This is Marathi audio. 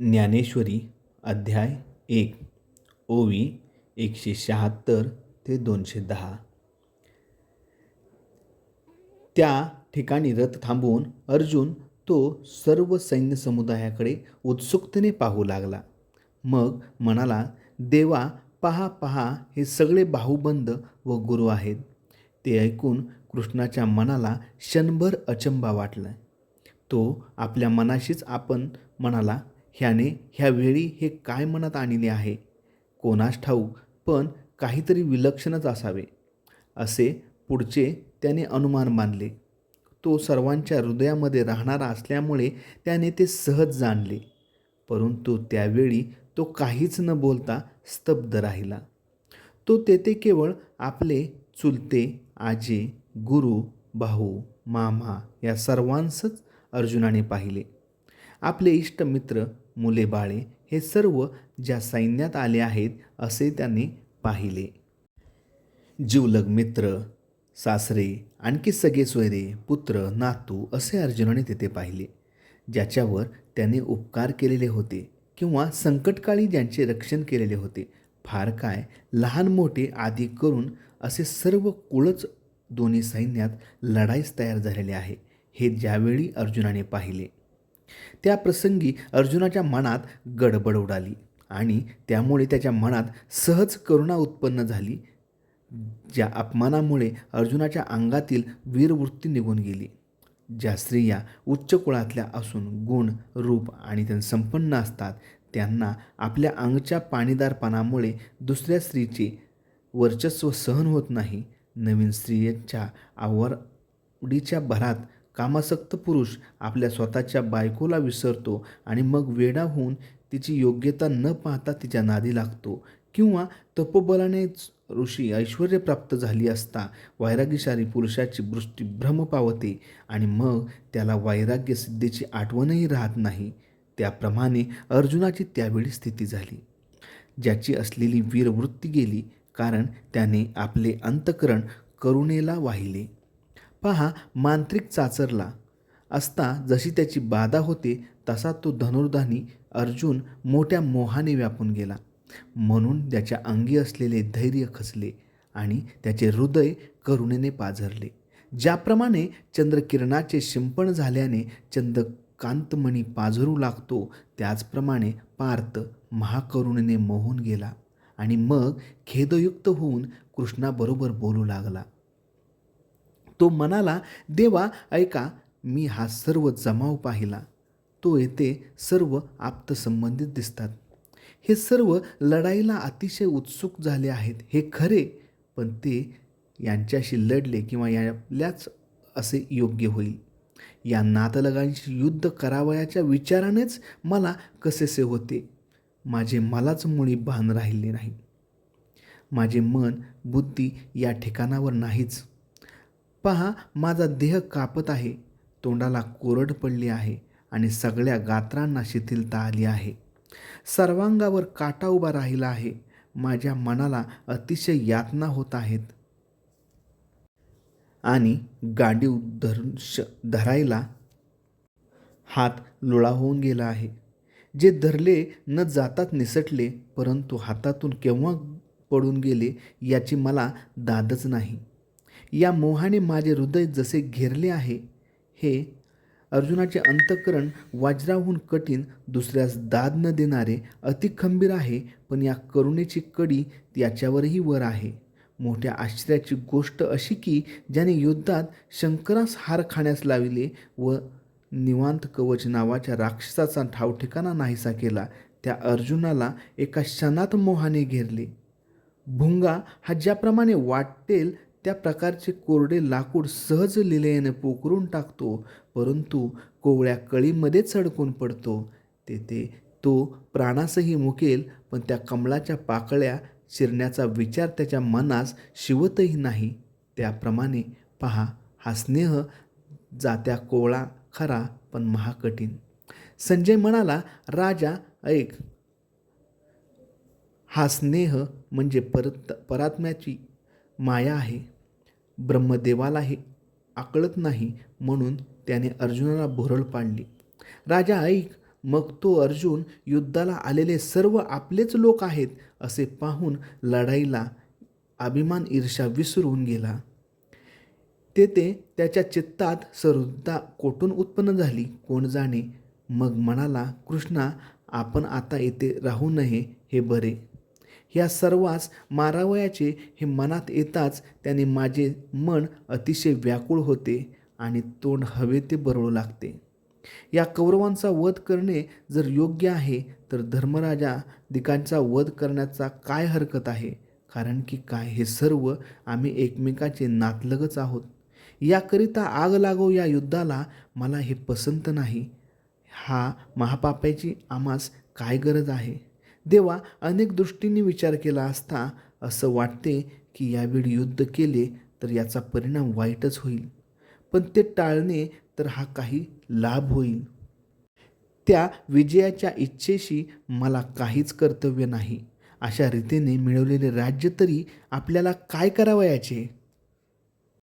ज्ञानेश्वरी अध्याय एक ओवी एकशे शहात्तर ते दोनशे दहा. त्या ठिकाणी रथ थांबवून अर्जुन तो सर्व सैन्य समुदायाकडे उत्सुकतेने पाहू लागला. मग म्हणाला देवा पहा पहा हे सगळे बाहुबंद व गुरु आहेत. ते ऐकून कृष्णाच्या मनाला क्षणभर अचंबा वाटला. तो आपल्या मनाशीच आपण म्हणाला ह्याने ह्यावेळी हे काय मनात आणले आहे? कोणास ठाऊक पण काहीतरी विलक्षणच असावे. असे पुढचे त्याने अनुमान मानले. तो सर्वांच्या हृदयामध्ये राहणारा असल्यामुळे त्याने ते सहज जाणले. परंतु त्यावेळी तो काहीच न बोलता स्तब्ध राहिला. तो तेथे केवळ आपले चुलते आजे गुरु भाऊ मामा या सर्वांसच अर्जुनाने पाहिले. आपले इष्ट मित्र मुले बाळे हे सर्व ज्या सैन्यात आले आहेत असे त्याने पाहिले. जीवलग मित्र सासरे आणखी सगळे सोयरे पुत्र नातू असे अर्जुनाने तेथे पाहिले. ज्याच्यावर त्याने उपकार केलेले होते किंवा संकटकाळी ज्यांचे रक्षण केलेले होते फार काय लहान मोठे आदी करून असे सर्व कुळच दोन्ही सैन्यात लढाईस तयार झालेले आहे हे ज्यावेळी अर्जुनाने पाहिले. त्या प्रसंगी अर्जुनाच्या मनात गडबड उडाली आणि त्यामुळे त्याच्या मनात सहज करुणा उत्पन्न झाली ज्या अपमानामुळे अर्जुनाच्या अंगातील वीरवृत्ती निघून गेली. ज्या स्त्रिया उच्च कुळातल्या असून गुण रूप आणि त्या संपन्न असतात त्यांना आपल्या अंगच्या पाणीदारपणामुळे दुसऱ्या स्त्रीचे वर्चस्व सहन होत नाही. नवीन स्त्रियांच्या आवडीच्या भरात कामासक्त पुरुष आपल्या स्वतःच्या बायकोला विसरतो आणि मग वेडा होऊन तिची योग्यता न पाहता तिच्या नादी लागतो किंवा तपोबलानेच ऋषी ऐश्वर प्राप्त झाली असता वैराग्यशाली पुरुषाची दृष्टी भ्रम पावते आणि मग त्याला वैराग्य सिद्धीची आठवणही राहत नाही. त्याप्रमाणे अर्जुनाची त्यावेळी स्थिती झाली. ज्याची असलेली वीरवृत्ती गेली कारण त्याने आपले अंतकरण करुणेला वाहिले. पहा मांत्रिक चाचरला असता जशी त्याची बाधा होते तसा तो धनुर्धानी अर्जुन मोठ्या मोहाने व्यापून गेला. म्हणून त्याच्या अंगी असलेले धैर्य खचले आणि त्याचे हृदय करुणेने पाझरले. ज्याप्रमाणे चंद्रकिरणाचे शिंपण झाल्याने चंद्रकांतमणी पाझरू लागतो त्याचप्रमाणे पार्थ महाकरुणेने मोहून गेला आणि मग खेदयुक्त होऊन कृष्णाबरोबर बोलू लागला. तो म्हणाला देवा ऐका मी हा सर्व जमाव पाहिला. तो येथे सर्व आप्तसंबंधित दिसतात. हे सर्व लढाईला अतिशय उत्सुक झाले आहेत. हे खरे पण ते यांच्याशी लढले किंवा याल्याच असे योग्य होईल. या नातलगांशी युद्ध करावयाच्या विचारानेच मला कसेसे होते? माझे मलाच मुळी भान राहिले नाही. माझे मन बुद्धी या ठिकाणावर नाहीच. पहा माझा देह कापत आहे तोंडाला कोरड पडली आहे आणि सगळ्या गात्रांना शिथिलता आली आहे. सर्वांगावर काटा उभा राहिला आहे माझ्या मनाला अतिशय यातना होत आहेत. आणि गांडीव धरून श धरायला हात लुळा होऊन गेला आहे. जे धरले न जातात निसटले परंतु हातातून केव्हा पडून गेले याची मला दादच नाही. या मोहाने माझे हृदय जसे घेरले आहे हे अर्जुनाचे अंतकरण वाज्राहून कठीण दुसऱ्यास दाद न देणारे अतिखंबीर आहे पण या करुणेची कडी याच्यावरही वर आहे. मोठ्या आश्चर्याची गोष्ट अशी की ज्याने युद्धात शंकरास हार खाण्यास लाविले व निवांत कवच नावाच्या राक्षसाचा ठावठिकाणा नाहीसा केला त्या अर्जुनाला एका क्षणात मोहाने घेरले. भुंगा हा ज्याप्रमाणे वाटेल त्या प्रकारचे कोरडे लाकूड सहज लिलेने पोखरून टाकतो परंतु कोवळ्या कळीमध्येच अडकून पडतो. तेथे तो प्राणासही मुकेल पण त्या कमळाच्या पाकळ्या चिरण्याचा विचार त्याच्या मनास शिवतही नाही. त्याप्रमाणे पहा हा स्नेह जात्या कोवळा खरा पण महाकठीण. संजय म्हणाला राजा ऐक. हा स्नेह म्हणजे परत परात्म्याची माया आहे. ब्रह्मदेवाला हे आकळत नाही म्हणून त्याने अर्जुनाला भुरळ पाडली. राजा ऐक मग तो अर्जुन युद्धाला आलेले सर्व आपलेच लोक आहेत असे पाहून लढाईला अभिमान ईर्षा विसरून गेला. तेथे त्याच्या चित्तात सरुद्धा कोठून उत्पन्न झाली. कोण जाणे? मग म्हणाला कृष्णा आपण आता येथे राहू नये हे बरे. ह्या सर्वांस मारावयाचे हे मनात येताच त्याने माझे मन अतिशय व्याकुळ होते आणि तोंड हवे ते बरळू लागते. या कौरवांचा वध करणे जर योग्य आहे तर धर्मराजा दिकांचा वध करण्याचा काय हरकत आहे? कारण की काय? हे सर्व आम्ही एकमेकाचे नातलगच आहोत. याकरिता आग लागो या युद्धाला मला हे पसंत नाही. हा महापापाची आम्हास काय गरज आहे? देवा अनेक दृष्टीने विचार केला असता असं वाटते की यावेळी युद्ध केले तर याचा परिणाम वाईटच होईल. पण ते टाळणे तर हा काही लाभ होईल. त्या विजयाच्या इच्छेशी मला काहीच कर्तव्य नाही. अशा रीतीने मिळवलेले राज्य तरी आपल्याला काय करावयाचे?